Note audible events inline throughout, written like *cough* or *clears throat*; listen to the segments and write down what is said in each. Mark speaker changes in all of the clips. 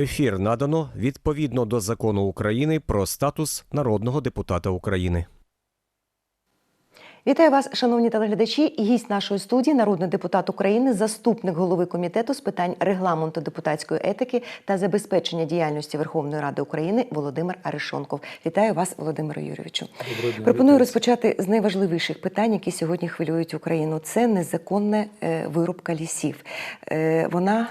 Speaker 1: Ефір надано відповідно до закону України про статус народного депутата України.
Speaker 2: Вітаю вас, шановні телеглядачі. Гість нашої студії, народний депутат України, заступник голови комітету з питань регламенту депутатської етики та забезпечення діяльності Верховної Ради України Володимир Арешонков. Вітаю вас, Володимире Юрійовичу. Пропоную розпочати з найважливіших питань, які сьогодні хвилюють Україну. Це незаконна е, вирубка лісів. Е, Вона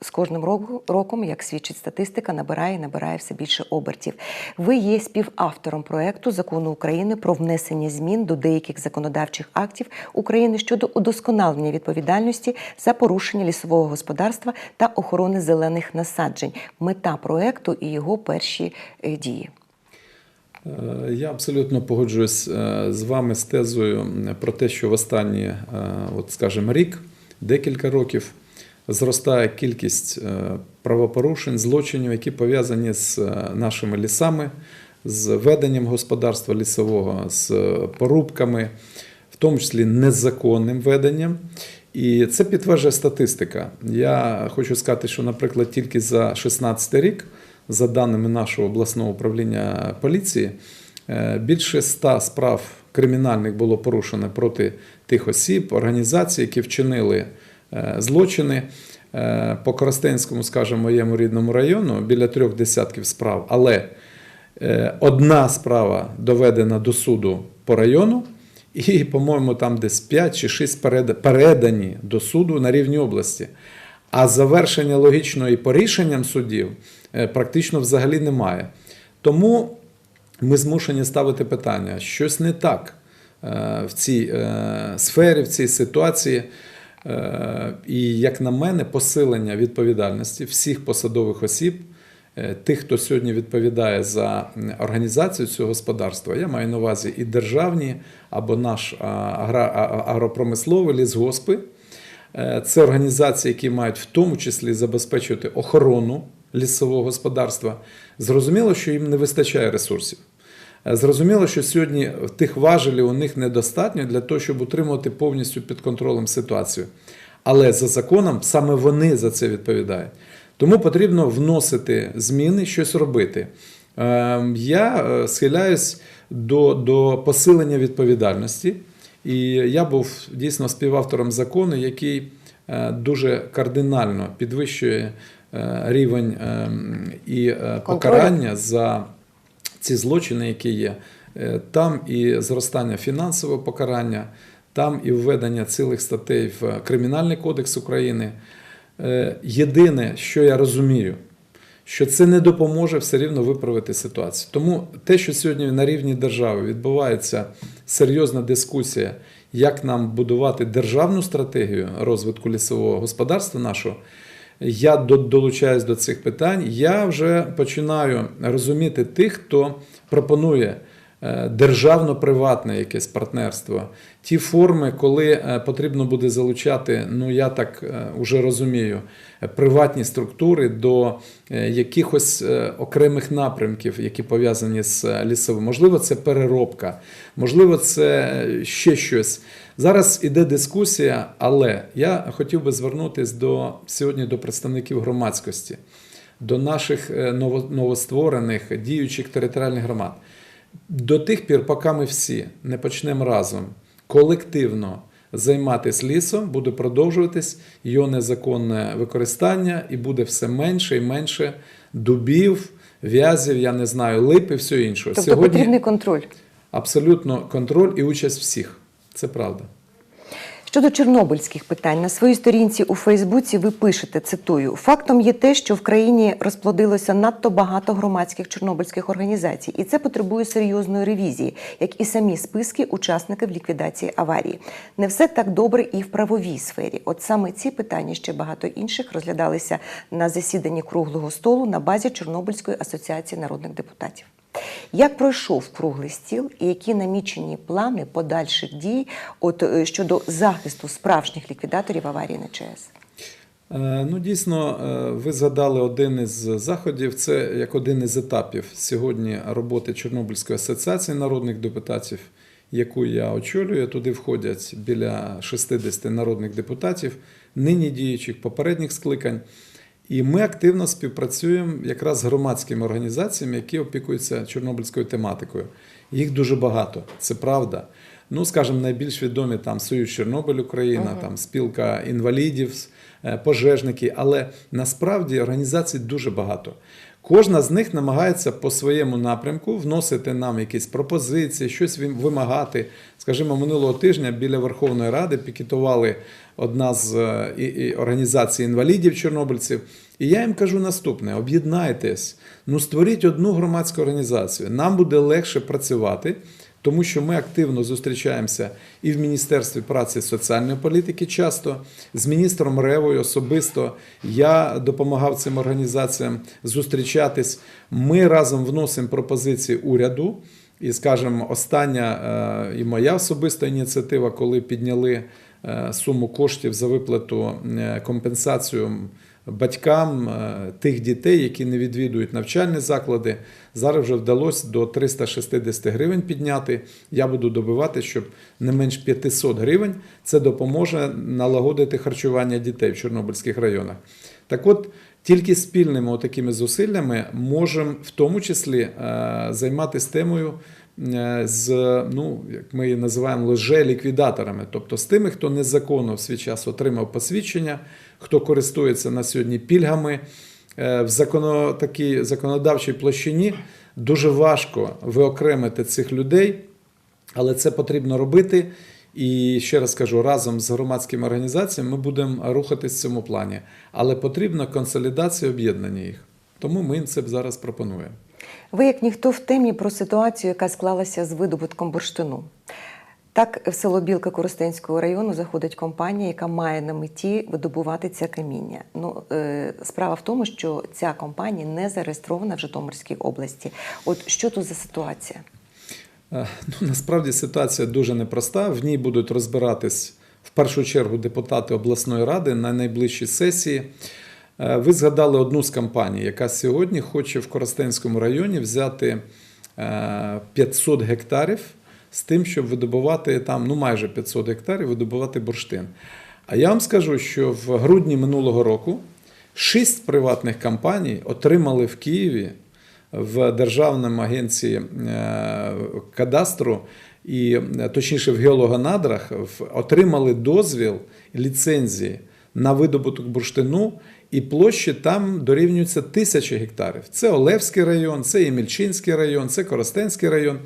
Speaker 2: з кожним роком, як свідчить статистика, набирає і набирає все більше обертів. Ви є співавтором проекту закону України про внесення змін до деяких законодавчих актів України щодо удосконалення відповідальності за порушення лісового господарства та охорони зелених насаджень. Мета проекту і його перші е, дії.
Speaker 3: Е, Я абсолютно погоджуюсь е, з вами з тезою про те, що в останні, от скажімо, рік, декілька років зростає кількість е, правопорушень, злочинів, які пов'язані з е, нашими лісами, з веденням господарства лісового, з порубками, в тому числі незаконним веденням. І це підтверджує статистика. Я хочу сказати, що, наприклад, тільки за 16 рік, за даними нашого обласного управління поліції, е, більше 100 справ кримінальних було порушено проти тих осіб, організацій, які вчинили е, злочини. Е, По Коростенському, скажімо, моєму рідному району біля трьох десятків справ. Але е, одна справа доведена до суду по району, і, по-моєму, там десь 5 чи 6 передані до суду на рівні області. А завершення логічного і по судів е, практично взагалі немає. Тому ми змушені ставити питання: щось не так е, в цій е, сфері, в цій ситуації. Е, І, як на мене, посилення відповідальності всіх посадових осіб, е, тих, хто сьогодні відповідає за організацію цього господарства, я маю на увазі і державні або наш агропромисловий лісгоспи. Е, Це організації, які мають в тому числі забезпечувати охорону лісового господарства. Зрозуміло, що їм не вистачає ресурсів. Е, Зрозуміло, що сьогодні тих важелів у них недостатньо для того, щоб утримувати повністю під контролем ситуацію. Але за законом саме вони за це відповідають. Тому потрібно вносити зміни, щось робити. Е, Я е, схиляюсь до, до посилення відповідальності. І я був дійсно співавтором закону, який е, дуже кардинально підвищує рівень е, і покарання за ці злочини, які є. Е, Там і зростання фінансового покарання, там і введення цілих статей в Кримінальний кодекс України. Е, Єдине, що я розумію, що це не допоможе все рівно виправити ситуацію. Тому те, що сьогодні на рівні держави відбувається серйозна дискусія, як нам будувати державну стратегію розвитку лісового господарства нашого, я до- долучаюсь до цих питань. Я вже починаю розуміти тих, хто пропонує державно-приватне якесь партнерство, ті форми, коли е, потрібно буде залучати, ну я так вже розумію, е, приватні структури до е, якихось е, окремих напрямків, які пов'язані з е, лісовим. Можливо, це переробка, можливо, це е, ще щось. Зараз іде дискусія, але я хотів би звернутися до сьогодні до представників громадськості, до наших е, новостворених діючих територіальних громад. До тих пір, поки ми всі не почнемо разом колективно займатися лісом, буде продовжуватись його незаконне використання, і буде все менше і менше дубів, в'язів, я не знаю, лип і все інше.
Speaker 2: Тобто потрібний контроль.
Speaker 3: абсолютно контроль і участь всіх. Це правда.
Speaker 2: Щодо чорнобильських питань, на своїй сторінці у Фейсбуці ви пишете, цитую, фактом є те, що в країні розплодилося надто багато громадських чорнобильських організацій, і це потребує серйозної ревізії, як і самі списки учасників ліквідації аварії. Не все так добре і в правовій сфері. От саме ці питання ще багато інших розглядалися на засіданні круглого столу на базі Чорнобильської асоціації народних депутатів. Як пройшов круглий стіл і які намічені плани подальших дій от, е, щодо захисту справжніх ліквідаторів аварії на ЧАЕС?
Speaker 3: Е, Ну, дійсно, е, ви згадали один із заходів. Це як один із етапів сьогодні роботи Чорнобильської асоціації народних депутатів, яку я очолюю. Туди входять біля 60 народних депутатів, нині діючих попередніх скликань. І ми активно співпрацюємо якраз з громадськими організаціями, які опікуються чорнобильською тематикою. Їх дуже багато, це правда. Ну, скажімо, найбільш відомі там Союз Чорнобиль Україна, там спілка інвалідів, е, пожежники. Але насправді організацій дуже багато. Кожна з них намагається по своєму напрямку вносити нам якісь пропозиції, щось вимагати. Скажімо, минулого тижня біля Верховної Ради пікетували одна з е, організацій інвалідів чорнобильців. І я їм кажу наступне: об'єднайтесь, ну створіть одну громадську організацію. Нам буде легше працювати. Тому що ми активно зустрічаємося і в Міністерстві праці і соціальної політики часто, з міністром Ревою особисто. Я допомагав цим організаціям зустрічатись. Ми разом вносимо пропозиції уряду. І, скажімо, остання е, і моя особиста ініціатива, коли підняли е, суму коштів за виплату е, компенсацію батькам е, тих дітей, які не відвідують навчальні заклади. Зараз вже вдалося до 360 гривень підняти. Я буду добивати, щоб не менш 500 гривень це допоможе налагодити харчування дітей в Чорнобильських районах. Так от, тільки спільними такими зусиллями можемо в тому числі е, займатися темою е, з, ну, як ми її називаємо, лже-ліквідаторами, тобто з тими, хто незаконно в свій час отримав посвідчення, хто користується на сьогодні пільгами. Е, В такій законодавчій площині дуже важко виокремити цих людей, але це потрібно робити. І ще раз кажу, разом з громадськими організаціями ми будемо рухатись в цьому плані. Але потрібна консолідація об'єднання їх. Тому ми це зараз пропонуємо.
Speaker 2: Ви, як ніхто в темі про ситуацію, яка склалася з видобутком бурштину. Так, в село Білка Коростенського району заходить компанія, яка має на меті видобувати це каміння. Ну, е, справа в тому, що ця компанія не зареєстрована в Житомирській області. От що тут за ситуація?
Speaker 3: Е, Ну, насправді ситуація дуже непроста. В ній будуть розбиратись в першу чергу депутати обласної ради на найближчій сесії. Е, Ви згадали одну з компаній, яка сьогодні хоче в Коростенському районі взяти е, 500 гектарів з тим, щоб видобувати там ну майже 500 гектарів, видобувати бурштин. А я вам скажу, що в грудні минулого року шість приватних компаній отримали в Києві в Державному агенції е, кадастру і е, точніше в геологонадрах отримали дозвіл ліцензії на видобуток бурштину, і площі там дорівнюються тисячі гектарів. Це Олевський район, це Ємільчинський район, це Коростенський район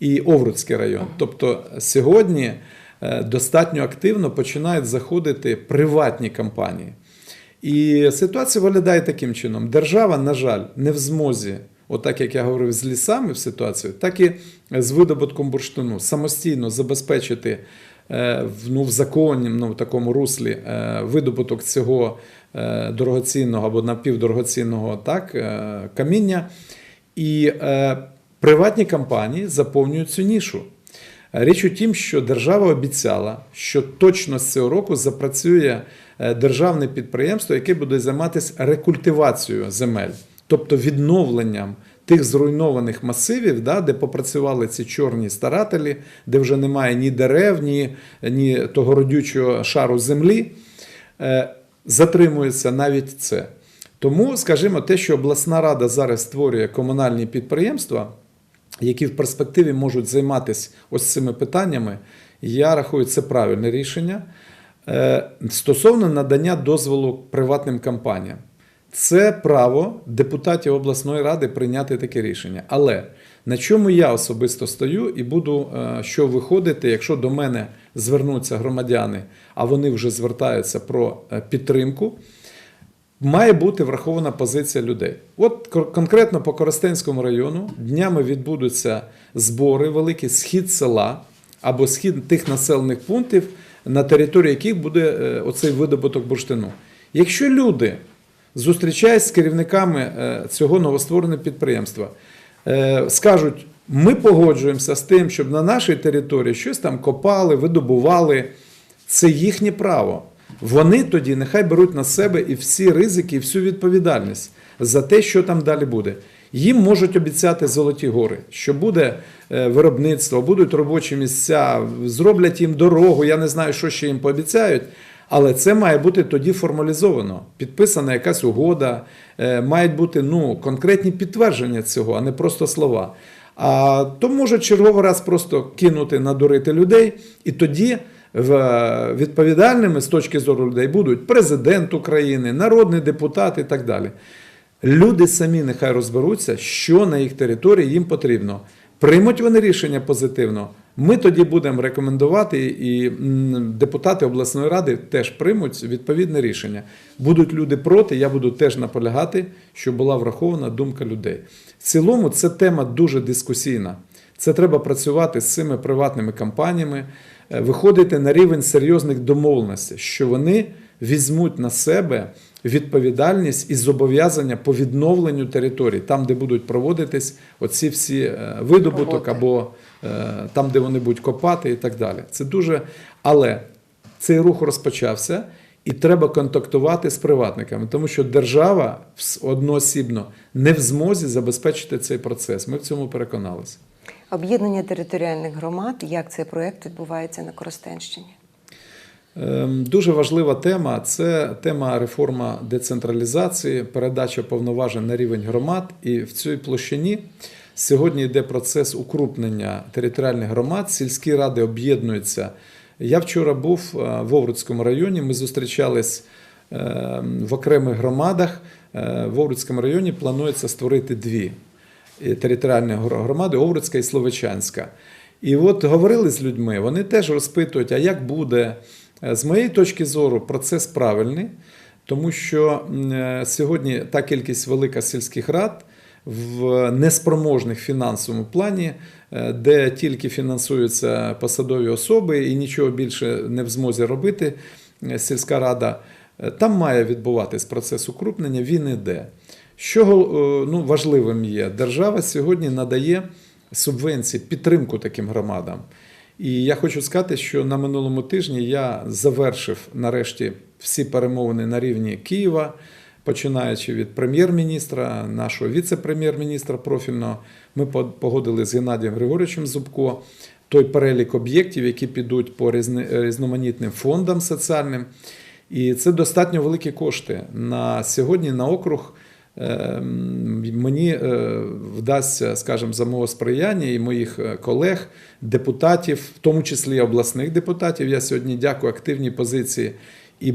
Speaker 3: і Овруцький район. Тобто сьогодні е, достатньо активно починають заходити приватні компанії. І ситуація виглядає таким чином: держава, на жаль, не в змозі, отак як я говорив, з лісами в ситуацію, так і з видобутком бурштину самостійно забезпечити е, в, ну, в законі, ну, такому руслі е, видобуток цього дорогоцінного або напівдорогоцінного так, каміння. І приватні компанії заповнюють цю нішу. Річ у тім, що держава обіцяла, що точно з цього року запрацює е, державне підприємство, яке буде займатися рекультивацією земель, тобто відновленням тих зруйнованих масивів, да, де попрацювали ці чорні старателі, де вже немає ні дерев, ні, ні того родючого шару землі. Е, Затримується навіть це. Тому, скажімо, те, що обласна рада зараз створює комунальні підприємства, які в перспективі можуть займатися ось цими питаннями, я рахую, це правильне рішення. Е, Стосовно надання дозволу приватним компаніям, це право депутатів обласної ради прийняти таке рішення. Але на чому я особисто стою і буду е, що виходити, якщо до мене звернуться громадяни, а вони вже звертаються про е, підтримку має бути врахована позиція людей. От конкретно по Коростенському району днями відбудуться збори, великий схід села або схід тих населених пунктів, на території яких буде е, оцей видобуток бурштину. Якщо люди зустрічаються з керівниками е, цього новоствореного підприємства, е, скажуть, ми погоджуємося з тим, щоб на нашій території щось там копали, видобували. Це їхнє право. Вони тоді нехай беруть на себе і всі ризики, і всю відповідальність за те, що там далі буде. Їм можуть обіцяти золоті гори, що буде е, виробництво, будуть робочі місця, зроблять їм дорогу. Я не знаю, що ще їм пообіцяють. Але це має бути тоді формалізовано, підписана якась угода, е, мають бути ну, конкретні підтвердження цього, а не просто слова. А то може черговий раз просто кинути, надурити людей, і тоді відповідальними з точки зору людей будуть президент України, народний депутат і так далі. Люди самі нехай розберуться, що на їх території їм потрібно. Приймуть вони рішення позитивно. Ми тоді будемо рекомендувати, і депутати обласної ради теж приймуть відповідне рішення. Будуть люди проти, я буду теж наполягати, щоб була врахована думка людей. В цілому це тема дуже дискусійна. Це треба працювати з цими приватними компаніями, виходити на рівень серйозних домовленостей, що вони візьмуть на себе відповідальність і зобов'язання по відновленню територій, там, де будуть проводитись оці всі е, видобуток або е, там, де вони будуть копати, і так далі. Це дуже. Але цей рух розпочався. І треба контактувати з приватниками, тому що держава одноосібно не в змозі забезпечити цей процес. Ми в цьому переконалися.
Speaker 2: Об'єднання територіальних громад, як цей проект відбувається на Коростенщині?
Speaker 3: Ем, Дуже важлива тема це тема реформа децентралізації, передача повноважень на рівень громад. І в цій площині сьогодні йде процес укрупнення територіальних громад. Сільські ради об'єднуються. Я вчора був е, в Овруцькому районі. Ми зустрічались ем, в окремих громадах. Е, В Овруцькому районі планується створити дві територіальні гро- громади Овруцька і Словечанська. І от говорили з людьми, вони теж розпитують, а як буде. Е, З моєї точки зору, процес правильний, тому що е, сьогодні та кількість велика сільських рад в неспроможних фінансовому плані, е, де тільки фінансуються посадові особи і нічого більше не в змозі робити е, сільська рада, е, там має відбуватись процес укрупнення, він іде. Що е, ну, важливим є, держава сьогодні надає субвенції, підтримку таким громадам. І я хочу сказати, що на минулому тижні я завершив нарешті всі перемовини на рівні Києва, починаючи від прем'єр-міністра, нашого віце-прем'єр-міністра профільного. Ми погодили з Геннадієм Григоровичем Зубко той перелік об'єктів, які підуть по різноманітним фондам соціальним. І це достатньо великі кошти. На сьогодні на округ мені е, вдасться, скажімо, за мого сприяння і моїх е, колег, депутатів, в тому числі обласних депутатів. Я сьогодні дякую активній позиції і е,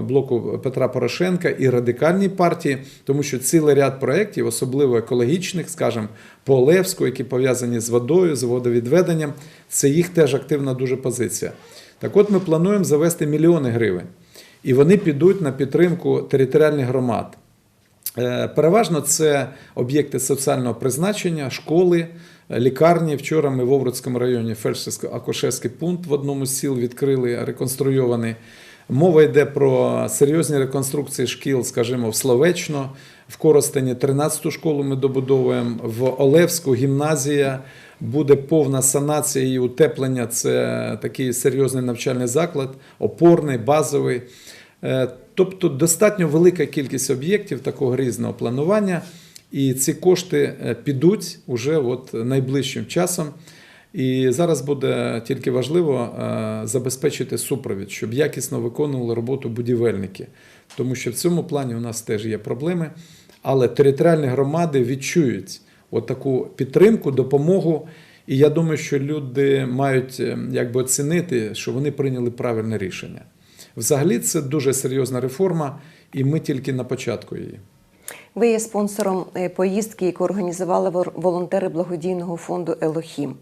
Speaker 3: блоку Петра Порошенка, і радикальній партії, тому що цілий ряд проєктів, особливо екологічних, скажімо, по Олевську, які пов'язані з водою, з водовідведенням, це їх теж активна дуже позиція. Так от ми плануємо завести мільйони гривень, і вони підуть на підтримку територіальних громад. Е, Переважно це об'єкти соціального призначення, школи, е, лікарні. Вчора ми в Овруцькому районі фельдшерсько-акушерський пункт в одному з сіл відкрили, реконструйований. Мова йде про серйозні реконструкції шкіл, скажімо, в Словечно, в Коростені 13-ту школу ми добудовуємо, в Олевську гімназія. Буде повна санація і утеплення. Це такий серйозний навчальний заклад, опорний, базовий. Тобто достатньо велика кількість об'єктів такого різного планування, і ці кошти е, підуть уже от найближчим часом. І зараз буде тільки важливо е, забезпечити супровід, щоб якісно виконували роботу будівельники. Тому що в цьому плані у нас теж є проблеми. Але територіальні громади відчують от таку підтримку, допомогу. І я думаю, що люди мають е, якби оцінити, що вони прийняли правильне рішення. Взагалі, це дуже серйозна реформа, і ми тільки на початку її.
Speaker 2: Ви є спонсором е, поїздки, яку організували волонтери благодійного фонду Елохім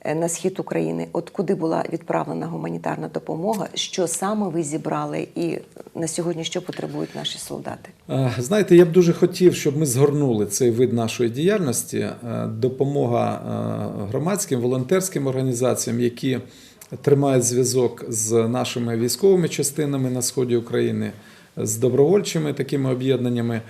Speaker 2: е, на схід України. От куди була відправлена гуманітарна допомога? Що саме ви зібрали, і на сьогодні що потребують наші солдати?
Speaker 3: Е, Знаєте, я б дуже хотів, щоб ми згорнули цей вид нашої діяльності. Допомога громадським волонтерським організаціям, які тримають зв'язок з нашими військовими частинами на сході України, з добровольчими такими об'єднаннями.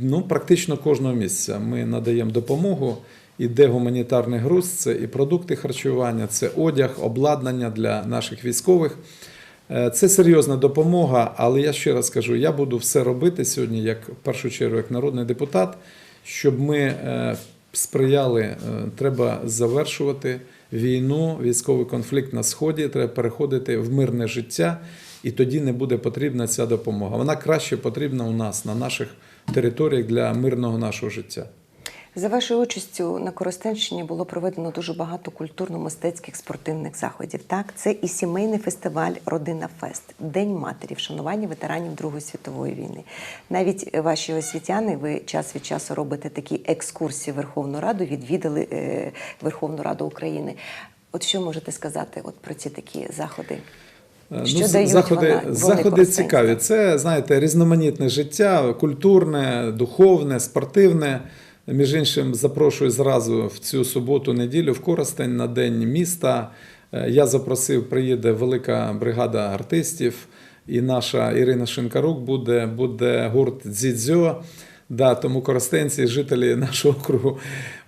Speaker 3: Ну, практично кожного місця ми надаємо допомогу. Іде гуманітарний груз, це і продукти харчування, це одяг, обладнання для наших військових. Е, Це серйозна допомога, але я ще раз кажу, я буду все робити сьогодні, як в першу чергу, як народний депутат, щоб ми е, сприяли. е, Треба завершувати війну, військовий конфлікт на сході. Треба переходити в мирне життя. і тоді не буде потрібна ця допомога. Вона краще потрібна у нас на наших територіях для мирного нашого життя.
Speaker 2: За вашою участю на Коростенщині було проведено дуже багато культурно-мистецьких спортивних заходів. Так, це і сімейний фестиваль Родина Фест, День матері, вшанування ветеранів Другої світової війни. Навіть ваші освітяни, ви час від часу робите такі екскурсії в Верховну Раду, відвідали е, Верховну Раду України. От що можете сказати от про ці такі заходи?
Speaker 3: Е,
Speaker 2: Що
Speaker 3: ну,
Speaker 2: дають
Speaker 3: заходи,
Speaker 2: вона-
Speaker 3: заходи цікаві. Це, знаєте, різноманітне життя, культурне, духовне, спортивне. Між іншим, запрошую зразу в цю суботу-неділю в Коростень на День міста. Е, Я запросив, приїде велика бригада артистів, і наша Ірина Шинкарук буде, буде гурт Дзідзьо. Да, тому коростенці, жителі нашого округу,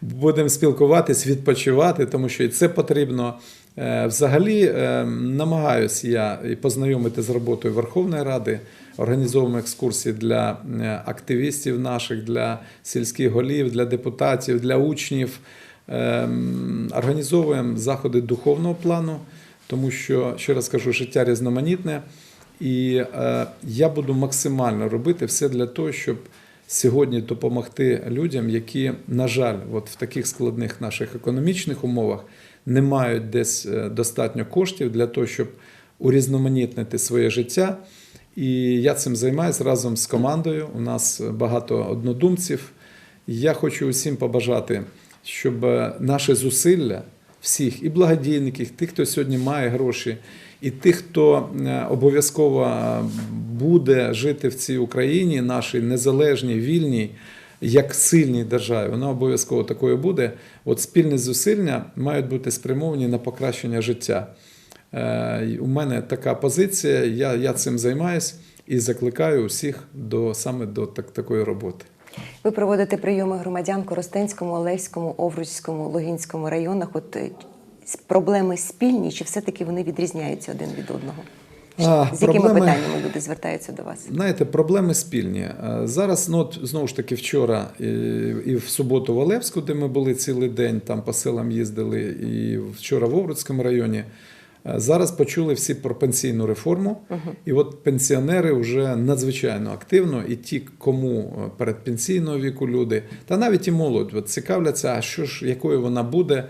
Speaker 3: будемо спілкуватись, відпочивати, тому що і це потрібно. Е, Взагалі е, намагаюся я і познайомити з роботою Верховної Ради, організовуємо екскурсії для е, активістів наших, для сільських голів, для депутатів, для учнів. Ем, Організовуємо заходи духовного плану, тому що, ще раз кажу, життя різноманітне. І е, я буду максимально робити все для того, щоб сьогодні допомогти людям, які, на жаль, от в таких складних наших економічних умовах не мають десь е, достатньо коштів для того, щоб урізноманітнити своє життя. І я цим займаюся разом з командою. У нас багато однодумців. Я хочу усім побажати, щоб е, наші зусилля всіх, і благодійників, тих, хто сьогодні має гроші, і тих, хто е, обов'язково буде жити в цій Україні, нашій незалежній, вільній, як сильній державі, вона обов'язково такою буде. От спільні зусилля мають бути спрямовані на покращення життя. Е, У мене така позиція, я, я цим займаюсь і закликаю усіх до саме до так, такої роботи.
Speaker 2: Ви проводите прийоми громадян в Коростенському, Олевському, Овруцькому, Логінському районах. От е, проблеми спільні, чи все-таки вони відрізняються один від одного?
Speaker 3: А,
Speaker 2: З якими
Speaker 3: проблеми-
Speaker 2: питаннями люди звертаються до вас?
Speaker 3: Знаєте, проблеми спільні. Е, Зараз, ну от знову ж таки, вчора і, і в суботу в Олевську, де ми були цілий день, там по селам їздили, і вчора в Овруцькому районі. Е, Зараз почули всі про пенсійну реформу, і от пенсіонери вже надзвичайно активно, і ті, кому е, передпенсійного віку люди, та навіть і молодь от цікавляться, а що ж, якою вона буде.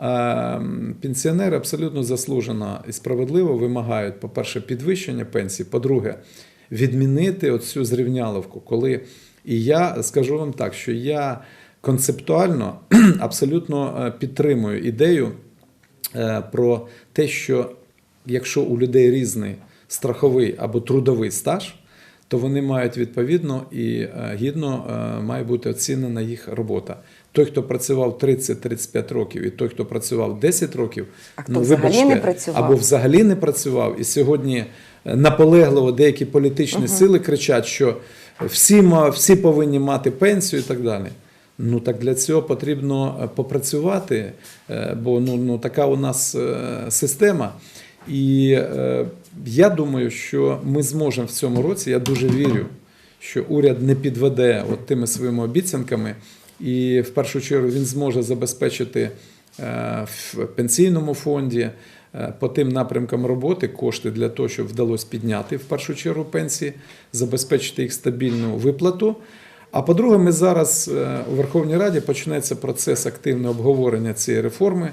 Speaker 3: Е, Пенсіонери абсолютно заслужено і справедливо вимагають, по-перше, підвищення пенсії, по-друге, відмінити оцю зрівняловку, коли і я скажу вам так, що я концептуально *clears throat* абсолютно підтримую ідею про те, що якщо у людей різний страховий або трудовий стаж, то вони мають відповідно і е, гідно е, має бути оцінена їх робота. Той, хто працював 30-35 років, і той, хто працював 10 років,
Speaker 2: А хто взагалі не працював?
Speaker 3: або взагалі не працював, і сьогодні е, наполегливо деякі політичні сили кричать, що всі, всі повинні мати пенсію і так далі. Ну так для цього потрібно е, попрацювати, е, бо ну, ну така у нас е, система. І я думаю, що ми зможемо в цьому році. Я дуже вірю, що уряд не підведе от тими своїми обіцянками, і в першу чергу він зможе забезпечити в пенсійному фонді по тим напрямкам роботи кошти для того, щоб вдалося підняти в першу чергу пенсії, забезпечити їх стабільну виплату. А по-друге, ми зараз е, у Верховній Раді почнеться процес активного обговорення цієї реформи.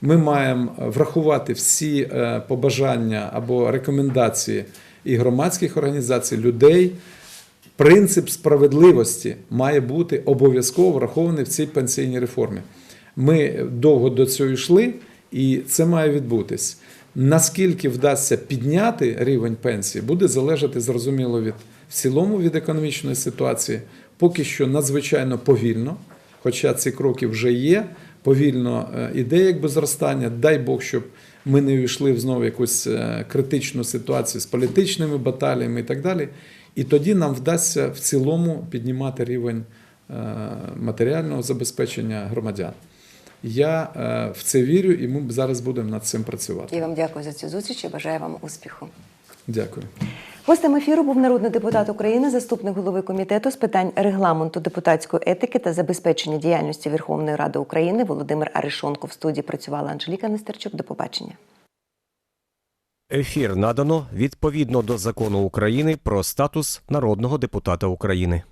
Speaker 3: Ми маємо врахувати всі е, побажання або рекомендації і громадських організацій, людей. Принцип справедливості має бути обов'язково врахований в цій пенсійній реформі. Ми довго до цього йшли, і це має відбутись. Наскільки вдасться підняти рівень пенсії, буде залежати зрозуміло від в цілому від економічної ситуації. Поки що надзвичайно повільно, хоча ці кроки вже є. Повільно е, іде якби зростання. Дай Бог, щоб ми не увійшли в знову якусь е, критичну ситуацію з політичними баталіями і так далі. І тоді нам вдасться в цілому піднімати рівень е, матеріального забезпечення громадян. Я в це вірю, і ми зараз будемо над цим працювати.
Speaker 2: Я вам дякую за цю зустріч і бажаю вам успіху.
Speaker 3: Дякую.
Speaker 2: Гостем ефіру був народний депутат України, заступник голови комітету з питань регламенту депутатської етики та забезпечення діяльності Верховної Ради України Володимир Аришонков. В студії працювала Анжеліка Нестерчук. До побачення.
Speaker 1: Ефір надано відповідно до закону України про статус народного депутата України.